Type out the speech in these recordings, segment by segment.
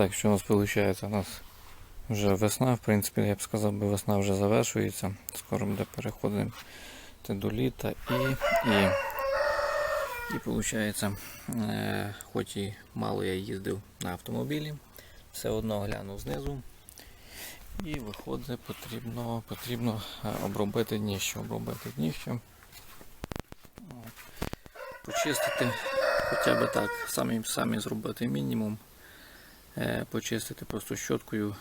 Так, що у нас виходить? У нас вже весна, в принципі, я б сказав, би весна вже завершується. Скоро буде переходимо до літа і, і, і виходить, е, хоч і мало я їздив на автомобілі, все одно глянув знизу. І виходить, потрібно, потрібно е, обробити дніще, обробити дніще. Почистити хоча б так, самі, самі зробити мінімум. Е, почистити просто щоткою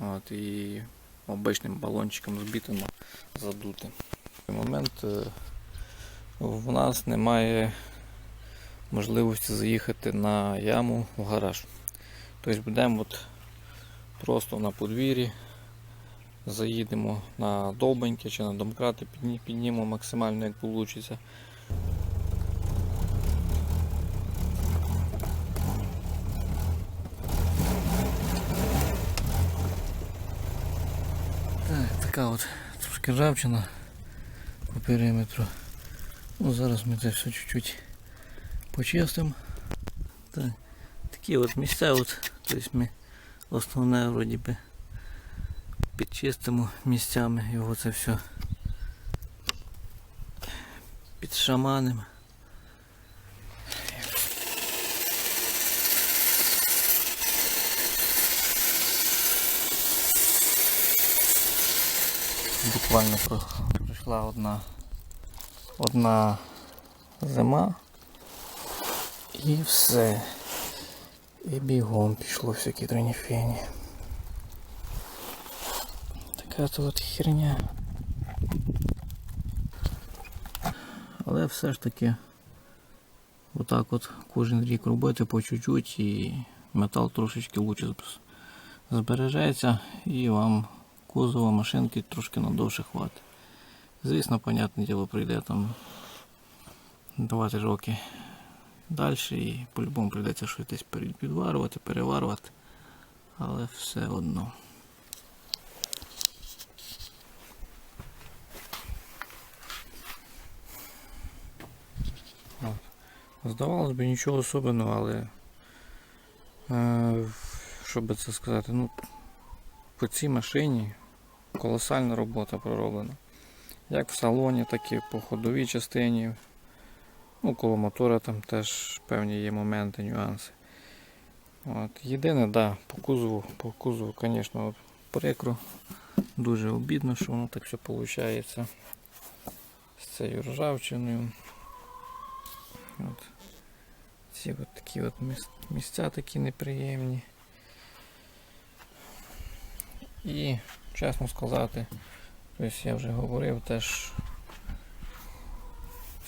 от, і обичним балончиком з бітом задути. В момент е, в нас немає можливості заїхати на яму в гараж. Тобто будемо от просто на подвір'ї, заїдемо на довбеньки чи на домкрати, піднімемо максимально як вийде. Така от трошки ржавчина по периметру. Ну, зараз ми це все чуть-чуть почистимо. Так, такі от місця, от, тобто ми основне вроді би підчистимо місцями його це все підшаманимо. Буквально пройшла одна одна зима і все. І бігом пішло всякі тренефені. Така то от херня. Але все ж таки отак от кожен рік робити по чуть-чуть і метал трошечки лучше зб- збережеться і вам кузова машинки трошки надовше хватить. Звісно, понятне діло, прийде там 20 роки далі і по-любому прийдеться щось десь підварювати, переварювати, але все одно. Здавалось би нічого особенного, але е, що би це сказати, ну по цій машині колосальна робота пророблена. Як в салоні, так і по ходовій частині. Ну, коло мотора там теж певні є моменти, нюанси. От. Єдине, да, по кузову, по кузову, звісно, прикро. Дуже обідно, що воно так все виходить з цією ржавчиною. От. Ці от такі от місця такі неприємні. І, чесно сказати, тобто я вже говорив теж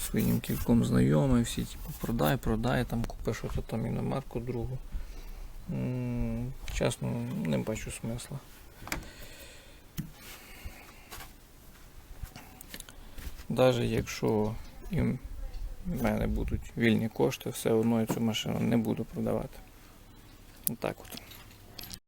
своїм кільком знайомим, всі типу, продай, продай, там купи що-то там іномарку другу. М, Чесно, не бачу смисла. Навіть якщо і в мене будуть вільні кошти, все одно я цю машину не буду продавати. Отак от.